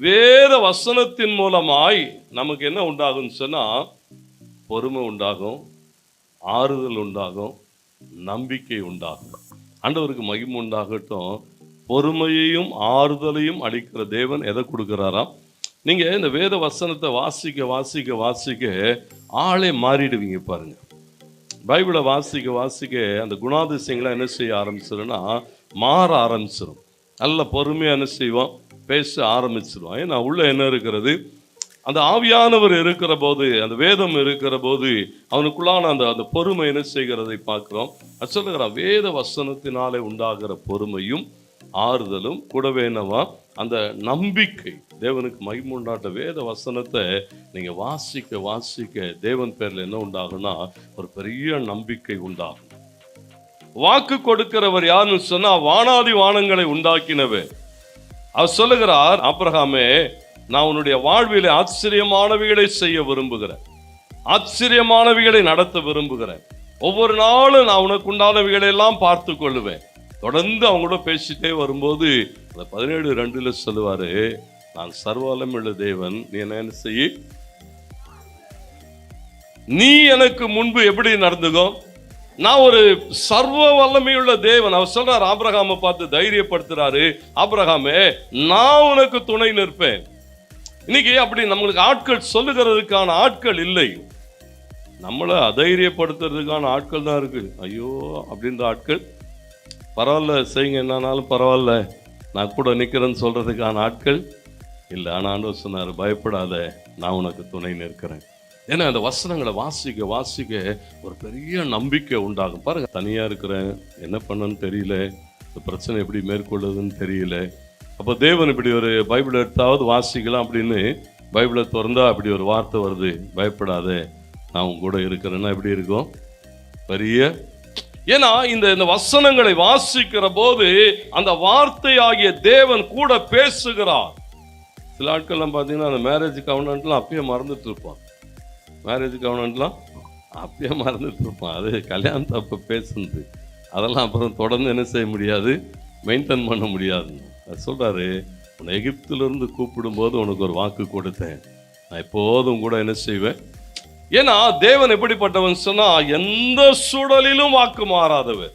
வேத வசனத்தின் மூலமாய் நமக்கு என்ன உண்டாகும்னு சொன்னா பொறுமை உண்டாகும். ஆறுதல் உண்டாகும் நம்பிக்கை உண்டாகும். ஆண்டவருக்கு மகிமை உண்டாகட்டும். பொறுமையையும் ஆறுதலையும் அளிக்கிற தேவன் எதை கொடுக்குறாராம்? நீங்கள் இந்த வேத வசனத்தை வாசிக்க வாசிக்க வாசிக்க ஆளே மாறிடுவீங்க பாருங்க. பைபிளை வாசிக்க வாசிக்க அந்த குணாதிசயங்களை என்ன செய்ய ஆரம்பிச்சிருன்னா மாற ஆரம்பிச்சிடும் நல்ல பொறுமையாக என்ன செய்வோம்? பேச ஆரம்பிச்சிடும் ஏன்னா உள்ளே என்ன இருக்கிறது? அந்த ஆவியானவர் இருக்கிற போது அந்த வேதம் இருக்கிற போது அவனுக்குள்ளான அந்த அந்த பொறுமை என்ன செய்கிறதை பார்க்கிறோம். சொல்லுகிறான் வேத வசனத்தினாலே உண்டாகிற பொறுமையும் ஆறுதலும் கூடவே என்னவா? அந்த நம்பிக்கை. தேவனுக்கு மகிமுண்டாட்ட வேத வசனத்தை நீங்கள் வாசிக்க வாசிக்க தேவன் பேரில் என்ன உண்டாகும்னா ஒரு பெரிய நம்பிக்கை உண்டாகும். வாக்கு கொடுக்கிறவர் யாருன்னு சொன்னா வானாதி வானங்களை உண்டாக்கினவர். அவர் சொல்லுகிறார் அப்ரஹாமே நான் உன்னுடைய வாழ்வில் ஆச்சரியமானவைகளை செய்ய விரும்புகிறேன். ஆச்சரியமானவைகளை நடத்த விரும்புகிறேன். ஒவ்வொரு நாளும் நான் உனக்கு உண்டானவைகளை எல்லாம் பார்த்து கொள்ளுவேன். தொடர்ந்து அவங்களோட பேசிட்டே வரும்போது அந்த பதினேழு ரெண்டுல சொல்லுவாரு நான் சர்வாலமுள்ள தேவன் நீ என்ன என்ன செய்ய நீ எனக்கு முன்பு எப்படி நடந்துகோ? நான் ஒரு சர்வ வல்லமையுள்ள தேவன். அவர் சொல்றார் ஆபிரகாமை பார்த்து தைரியப்படுத்துறாரு. ஆபிரகாமே நான் உனக்கு துணை நிற்பேன். இன்னைக்கு அப்படி நம்மளுக்கு ஆட்கள் சொல்லுகிறதுக்கான ஆட்கள் இல்லை. நம்மளை அதைரியப்படுத்துறதுக்கான ஆட்கள் தான் இருக்கு. ஐயோ அப்படின்ற ஆட்கள். பரவாயில்ல செய்யுங்க என்னானாலும் பரவாயில்ல. நான் கூட நிற்கிறேன்னு சொல்கிறதுக்கான ஆட்கள் இல்லை. ஆனால் ஆண்டவர் சொன்னார் பயப்படாத நான் உனக்கு துணை நிற்கிறேன். ஏன்னா அந்த வசனங்களை வாசிக்க வாசிக்க ஒரு பெரிய நம்பிக்கை உண்டாகும். பாருங்கள் தனியாக இருக்கிறேன் என்ன பண்ணன்னு தெரியல. இந்த பிரச்சனை எப்படி மேற்கொள்ளுதுன்னு தெரியல. அப்போ தேவன் இப்படி ஒரு பைபிள் எடுத்தாவது வாசிக்கலாம் அப்படின்னு பைபிளை திறந்தா அப்படி ஒரு வார்த்தை வருது. பயப்படாத நான் உங்க கூட இருக்கிறேன்னா எப்படி இருக்கும்? பெரிய. ஏன்னா இந்த இந்த வசனங்களை வாசிக்கிற போது அந்த வார்த்தையாகிய தேவன் கூட பேசுகிறார். சில ஆட்கள்லாம் பார்த்தீங்கன்னா அந்த மேரேஜ் கவர்னன்ட்லாம் அப்பயே மறந்துட்டு இருப்பான் மேரேஜ் கவர்னன்ட்லாம் அப்பயே மறந்துட்டு இருப்பான் அது கல்யாணத்தை அப்போ பேசுனது. அதெல்லாம் அப்புறம் தொடர்ந்து என்ன செய்ய முடியாது? மெயின்டைன் பண்ண முடியாது சொல்கிறாரு உன்னை எகிப்திலிருந்து கூப்பிடும்போது உனக்கு ஒரு வாக்கு கொடுத்தேன். நான் எப்போதும் கூட என்ன செய்வேன்? ஏன்னா தேவன் எப்படிப்பட்டவன் சொன்னால் எந்த சூழலிலும் வாக்கு மாறாதவர்.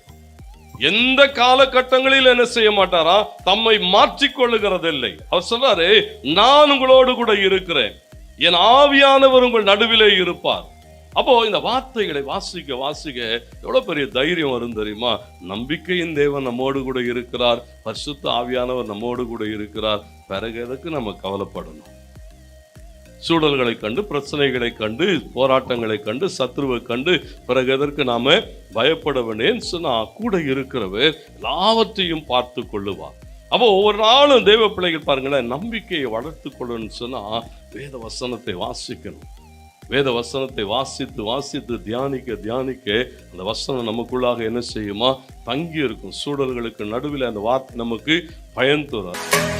எந்த காலகட்டங்களில் என்ன செய்ய மாட்டாரா? தம்மை மாற்றிக்கொள்ளுகிறதில்லை அவர் சொல்றாரு நான் உங்களோடு கூட இருக்கிறேன். என் ஆவியானவர் உங்கள் நடுவிலே இருப்பார். அப்போ இந்த வார்த்தைகளை வாசிக்க வாசிக்க எவ்வளவு பெரிய தைரியம் வரும் தெரியுமா? நம்பிக்கையின் தேவன் நம்மோடு கூட இருக்கிறார். பரிசுத்த ஆவியானவர் நம்மோடு கூட இருக்கிறார். பிறகு எதுக்கு நம்ம கவலைப்படணும்? சூழல்களை கண்டு பிரச்சனைகளை கண்டு போராட்டங்களை கண்டு சத்ருவை கண்டு பிறகு எதற்கு நாம பயப்பட வேண்டேன்னு சொன்னா கூட இருக்கிறவர் எல்லாவற்றையும் பார்த்து கொள்ளுவார். அப்போ ஒவ்வொரு நாளும் தெய்வ பிள்ளைகள் பாருங்களேன் நம்பிக்கையை வளர்த்து கொள்ளணும்னு சொன்னா வேத வசனத்தை வாசிக்கணும். வேத வசனத்தை வாசித்து வாசித்து தியானிக்க தியானிக்க அந்த வசனம் நமக்குள்ளாக என்ன செய்யுமா? தங்கி இருக்கும் சூழல்களுக்கு நடுவில் அந்த வார்த்தை நமக்கு பயன் தரும்.